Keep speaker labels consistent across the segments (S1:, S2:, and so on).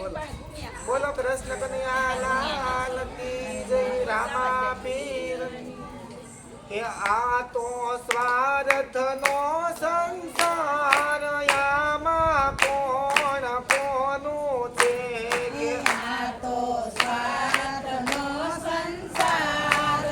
S1: બોલો કૃષ્ણ કનૈયા, લાલ કી જય, રામા પીર. કે આ તો સ્વાર્થનો સંસાર આમાં કોણ, કોનું છે કે?
S2: આ તો સ્વાર્થનો સંસાર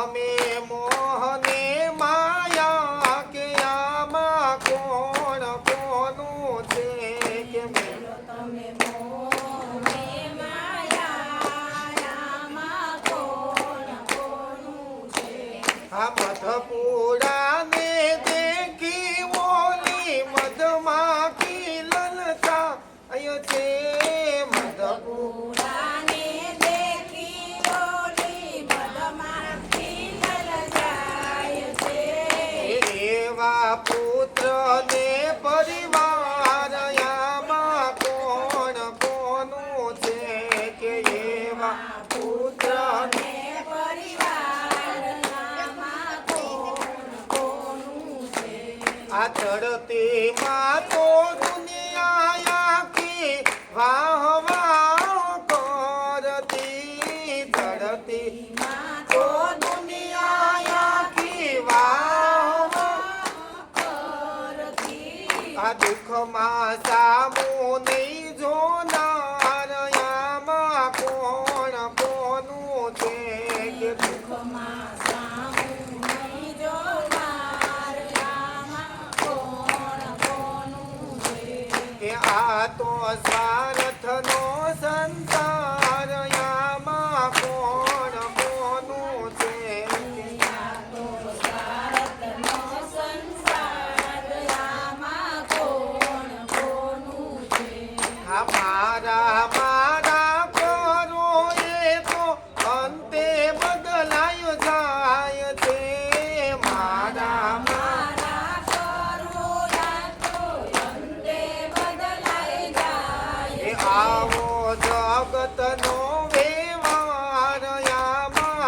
S1: તમે મોહને માયા કે આમાં કોણ કોનું છે કે
S2: તમે મોહે
S1: પુત્ર ને પરિવાર આમાં છે કે એવા? પુત્ર ને દુઃખમાં સામો નહીં જોનાર આમાં કોણ કોનું છે?
S2: દુઃખમાં
S1: આ તો સ્વાર્થનો સંસાર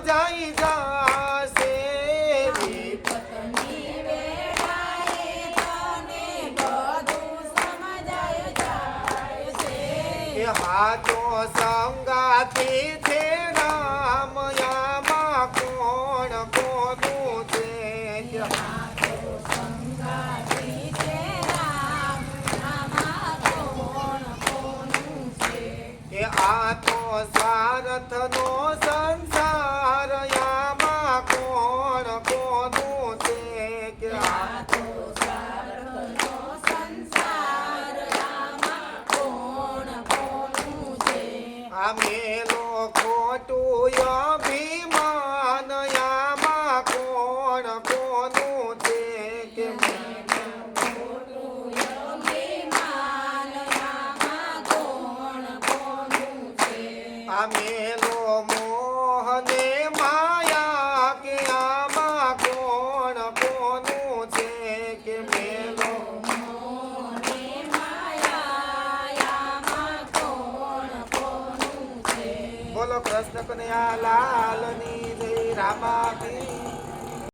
S1: જાશે
S2: જાય છે
S1: હાથો સંગાથી છે રામ આમાં કોણ કોનું છે આ તો સ્વાર્થનો સંસાર કોણ કોનું છે કે આ
S2: આ તો
S1: અભિમાન આમાં કોણ કોનું છે કે
S2: ખોટું
S1: બોલો કૃષ્ણ કનૈયા લાલની જય રામા પીર